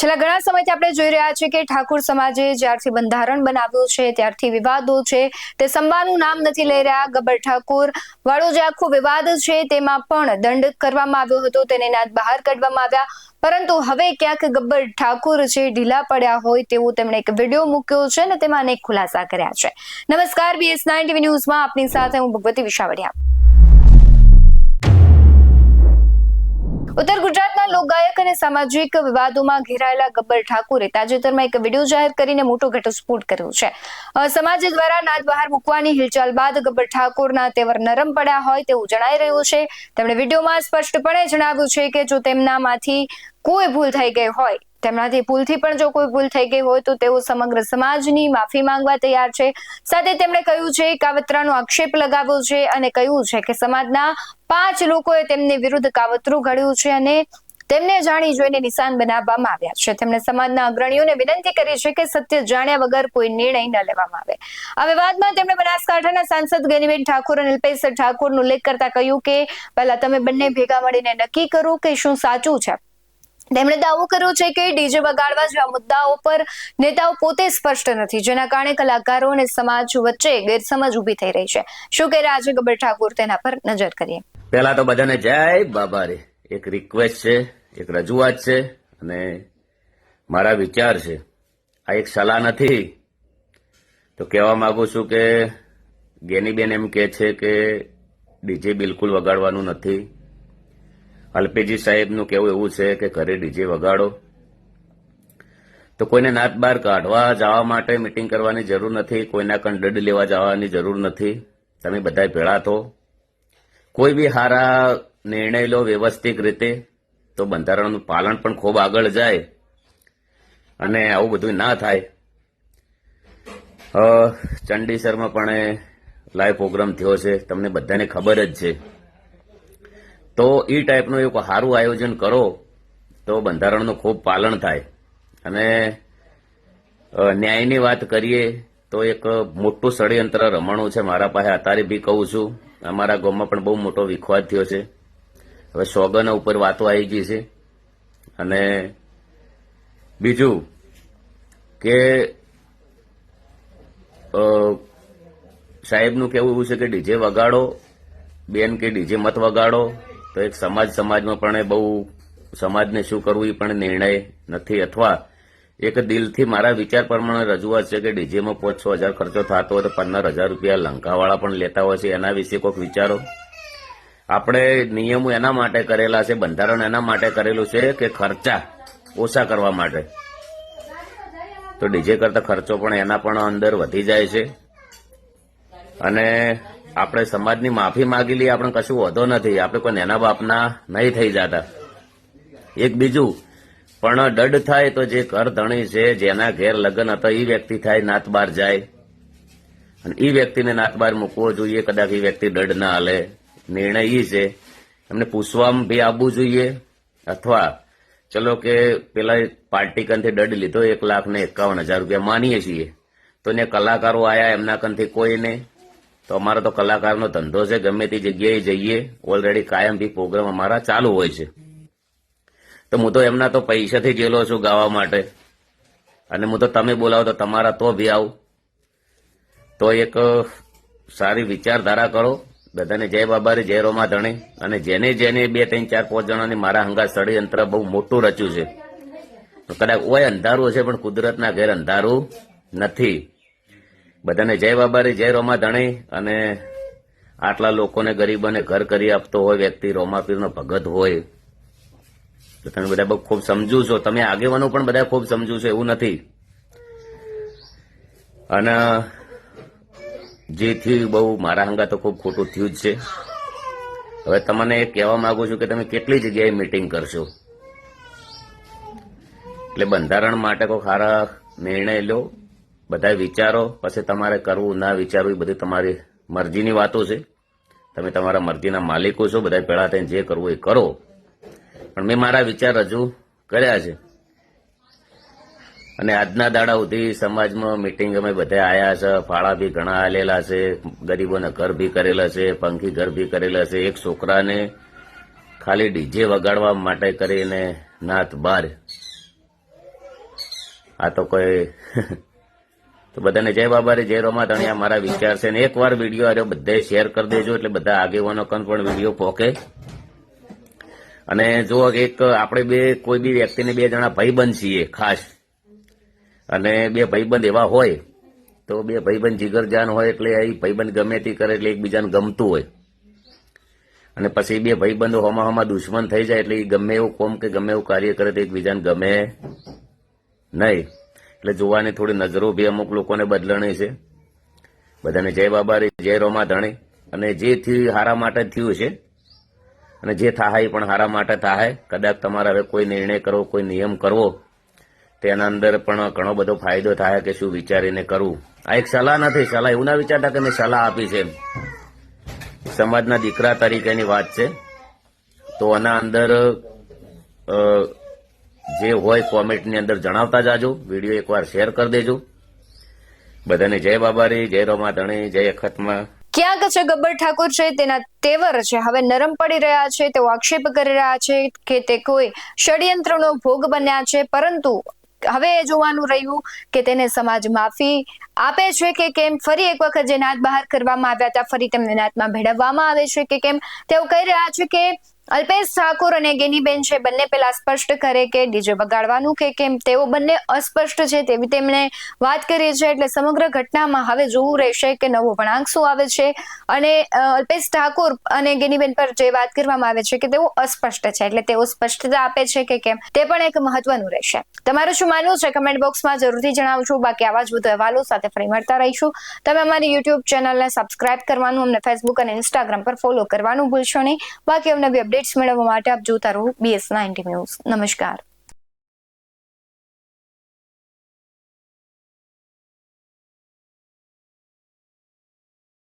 છેલ્લા ઘણા સમયથી આપણે જોઈ રહ્યા છીએ કે ઠાકુર સમાજે જ્યારથી બંધારણ બનાવ્યું છે, ત્યારથી વિવાદો છે, તે સંભાનું નામ નથી લઈ રહ્યા. ગબ્બર ઠાકુર વાળો જે આખો વિવાદ છે, તેમાં પણ દંડ કરવામાં આવ્યો હતો, તેને નાદ બહાર કાઢવામાં આવ્યા. પરંતુ હવે ક્યાંક ગબ્બર ઠાકુર છે ઢીલા પડ્યા હોય તેવું તેમણે એક વીડિયો મૂક્યો છે અને તેમાં અનેક ખુલાસા કર્યા છે. નમસ્કાર બીએસ નાઇન ટીવી ન્યૂઝમાં આપની સાથે હું ભગવતી વિશાવડિયા. સામાજિક વિવાદોમાં ઘેરાયેલા ગબ્બર ઠાકુરે તાજેતરમાં એક વીડિયો જાહેર કરીને મોટો ઘટસ્ફોટ કર્યો છે. સમાજ દ્વારા નાદ બહાર મૂકવાની હિલચાલ બાદ ગબ્બર ઠાકોરના તેવર નરમ પડ્યા હોય તેવું જણાઈ રહ્યું છે. તેમણે વિડીયોમાં સ્પષ્ટપણે જણાવ્યું છે કે જો તેમનામાંથી કોઈ ભૂલ થઈ ગઈ હોય, તેમનાથી ભૂલથી પણ જો કોઈ ભૂલ થઈ ગઈ હોય તો તેઓ સમગ્ર સમાજની માફી માંગવા તૈયાર છે. સાથે તેમણે કહ્યું છે, કાવતરાનો આક્ષેપ લગાવ્યો છે અને કહ્યું છે કે સમાજના પાંચ લોકોએ તેમની વિરુદ્ધ કાવતરું ઘડ્યું છે અને તેમને જાણી જોઈને નિશાન બનાવવામાં આવ્યા છે. તેમણે સમાજના અગ્રણીઓને વિનંતી કરી છે કે સત્ય જાણ્યા વગર કોઈ નિર્ણય ન લેવામાં આવે. આ વિવાદમાં તેમણે બનાસકાંઠાના સાંસદ ગેનીબેન ઠાકોર અને અલ્પેશ ઠાકોરનો ઉલ્લેખ કરતા કહ્યું કે, પહેલા તમે બંને ભેગા મળીને નક્કી કરો કે શું સાચું છે. તેમણે દાવો કર્યો છે કે ડીજે વગાડવા જેવા મુદ્દાઓ પર નેતાઓ પોતે સ્પષ્ટ નથી, જેના કારણે કલાકારો અને સમાજ વચ્ચે ગેરસમજ ઊભી થઈ રહી છે. શું કે રાજે ગબ્બર ઠાકુર તેના પર નજર કરીએ. પહેલા તો બધાને જય બાબા રે એક રિક્વેસ્ટ છે. એક રજૂઆત છે અને મારા વિચાર છે. આ એક સલાહ નથી. તો કહેવા માંગુ છું કે ગેનીબેન એમ કે છે કે ડીજે બિલકુલ વગાડવાનું નથી. અલ્પેજી સાહેબનું કહેવું એવું છે કે ઘરે ડીજે વગાડો. તો કોઈને નાત બહાર કાઢવા જવા માટે મિટિંગ કરવાની જરૂર નથી. કોઈના કંડ લેવા જવાની જરૂર નથી. તમે બધા ભેળા થો કોઈ બી સારા નિર્ણય લો વ્યવસ્થિત રીતે. તો બંધારણનું પાલન પણ ખૂબ આગળ જાય અને આવું બધું ના થાય. ચંડીસરમાં પણ લાઈવ પ્રોગ્રામ થયો છે. તમને બધાને ખબર જ છે. તો એ ટાઈપનું એક સારું આયોજન કરો તો બંધારણનું ખૂબ પાલન થાય. અને ન્યાયની વાત કરીએ તો એક મોટું ષડયંત્ર રમણું છે મારા પાસે. અત્યારે બી કહું છું. અમારા ગામમાં પણ બહુ મોટો વિખવાદ થયો છે. હવે સોગન ઉપર વાતો આવી ગઈ છે. અને બીજું કે સાહેબનું કહેવું એવું છે કે ડીજે વગાડો, બેન કે ડીજે મત વગાડો, તો એક સમાજ સમાજમાં પણ બહુ સમાજને શું કરવું એ પણ નિર્ણય નથી. અથવા એક દિલથી મારા વિચાર પ્રમાણે રજૂઆત છે કે ડીજેમાં પાંચ છ હજાર ખર્ચો થતો હોય તો પંદર હજાર રૂપિયા લંકાવાળા પણ લેતા હોય છે. એના વિશે કોઈક વિચારો? આપણે નિયમો એના માટે કરેલા છે, બંધારણ એના માટે કરેલું છે કે ખર્ચા ઓછા કરવા માટે. તો ડીજે કરતા ખર્ચો પણ એના પણ અંદર વધી જાય છે. અને આપણે સમાજની માફી માગી લઈએ આપણે કશું વધો નથી. આપણે કોઈ નેના બાપના નહીં થઈ જતા. એક બીજું, પણ દડ થાય તો જે ઘર ધણી છે, જેના ઘેર લગ્ન હતા એ વ્યક્તિ થાય નાતબાર જાય. અને એ વ્યક્તિને નાતબાર મૂકવો જોઈએ, કદાચ એ વ્યક્તિ દડ ના હાલે. નિર્ણય એ છે. એમને પૂછવામાં બી આવવું જોઈએ. અથવા ચલો કે પેલા પાર્ટી કંથી દડ લીધો, એક લાખ ને એકાવન હજાર રૂપિયા માનીએ છીએ. તો ને કલાકારો આયા એમના કંથી કોઈ નહીં તો અમારો તો કલાકારનો ધંધો છે, ગમે તે જગ્યાએ જઈએ. ઓલરેડી કાયમ બી પ્રોગ્રામ અમારા ચાલુ હોય છે. તો હું તો એમના તો પૈસાથી ગયેલો છું ગાવા માટે. અને હું તો તમે બોલાવો તો તમારા તો બી આવું. તો એક સારી વિચારધારા કરો. બધાને જય બાબારે જય રોમા ધણી અને જેને જેને બે, ત્રણ, ચાર, પાંચ જણાની મારા હંગા ષડયંત્ર બહુ મોટું રચ્યું છે. કદાચ ઓય અંધારું હશે, પણ કુદરતના ઘેર અંધારું નથી. બધાને જય બાબારી જય રોમા ધણી અને આટલા લોકોને ગરીબોને ઘર કરી આપતો હોય, વ્યક્તિ રોમાપીરનો ભગત હોય. તો તમે બધા બહુ ખૂબ સમજુ છો. તમે આગેવાનો પણ બધા ખૂબ સમજુ છો, એવું નથી. અને જેથી બહુ મારા હંગા તો ખૂબ ખોટું થયું જ છે. હવે તમને એ કહેવા માંગુ છું કે તમે કેટલી જગ્યાએ મીટિંગ કરશો? એટલે બંધારણ માટે કોઈ સારા નિર્ણય લો બધા વિચારો, પછી તમારે કરવું ના વિચારવું, એ બધી તમારી મરજીની વાતો છે. તમે તમારા મરજીના માલિકો છો બધા પહેલા થઈને જે કરવું એ કરો. પણ મેં મારા વિચાર રજૂ કર્યા છે. અને આજના દાડા સુધી સમાજમાં મિટિંગ અમે બધા આયા છે. ફાળા બી ઘણા આલેલા છે. ગરીબોને ઘર બી કરેલા છે. પંખી ઘર બી કરેલા છે. એક છોકરાને ખાલી ડીજે વગાડવા માટે કરીને નાથ બાર. આ તો કોઈ તો બધાને જય બાબારી, જય રોમા ધણિયા મારા વિચાર છે. ને એકવાર વીડિયો આવ્યો બધે શેર કરી દેજો એટલે બધા આગેવાનો કન પણ વીડિયો પોકે. અને જો એક, આપણે બે, કોઈ બી વ્યક્તિને બે જણા ભાઈબંધ છીએ, ખાસ. અને બે ભાઈબંધ એવા હોય, તો બે ભાઈબંધ જીગરજાન હોય એટલે એ ભાઈબંધ ગમે તે કરે એટલે એકબીજાને ગમતું હોય. અને પછી બે ભાઈબંધો હોમા હોમા દુશ્મન થઈ જાય એટલે એ ગમે એવું કોમ કે ગમે એવું કાર્ય કરે તો એકબીજાને ગમે નહીં. એટલે જોવાની થોડી નજરો બી અમુક લોકોને બદલણી છે. બધાને જય બાબારી જય રોમા ધણી અને જે થયું હારા માટે થયું છે, અને જે થાય પણ હારા માટે થાય કદાચ તમારે હવે કોઈ નિર્ણય કરવો, કોઈ નિયમ કરવો તેના અંદર પણ ઘણો બધો ફાયદો થાય કે શું વિચારીને કરવું. આ એક સલાહ નથી, સલાહ એવું ના વિચારતા કે મેં સલાહ આપી છે સમાજના દીકરા તરીકેની વાત છે. તો આના અંદર જે હોય કોમેન્ટની અંદર જણાવતા જાજો, વીડિયો એકવાર શેર કરી દેજો. બધાને જય બાબારી, જય રોમા ધણી જય અખતમાં. ક્યાંક છે ગબ્બર ઠાકોર છે, તેના તેવર છે. હવે નરમ પડી રહ્યા છે, તેઓ આક્ષેપ કરી રહ્યા છે કે તે કોઈ ષડયંત્રનો ભોગ બન્યા છે, પરંતુ હવે એ જોવાનું રહ્યું કે તેને સમાજ માફી આપે છે કે કેમ? ફરી એક વખત જે નાદ બહાર કરવામાં આવ્યા હતા, ફરી તેમને નાદમાં ભેળવવામાં આવે છે કે કેમ? તેઓ કહી રહ્યા છે કે અલ્પેશ ઠાકોર અને ગેનીબેન છે, બંને પેલા સ્પષ્ટ કરે કે ડીજે વગાડવાનું કે કેમ? તેઓ બંને અસ્પષ્ટ છે તેવી તેમણે વાત કરી છે, એટલે સમગ્ર ઘટનામાં હવે જોવું રહેશે કે નવો વળાંક શું આવે છે. અને અલ્પેશ ઠાકોર અને ગેનીબેન પર જે વાત કરવામાં આવે છે કે તેઓ અસ્પષ્ટ છે, એટલે તેઓ સ્પષ્ટતા આપે છે કે કેમ? તે પણ એક મહત્વનું રહેશે. તમારું શું માનવું છે? કમેન્ટ બોક્સમાં જરૂરથી જણાવજો. બાકી આવા જ વધુ અહેવાલો સાથે ફરી મળતા રહીશું. તમે અમારી યુટ્યુબ ચેનલને સબસ્ક્રાઇબ કરવાનું, અમને ફેસબુક અને ઇન્સ્ટાગ્રામ પર ફોલો કરવાનું ભૂલશો નહીં. બાકી અમને અપડેટ્સ મેળવવા માટે આપ જોતા રહો બીએસ નાઇન્ટી ન્યૂઝ નમસ્કાર.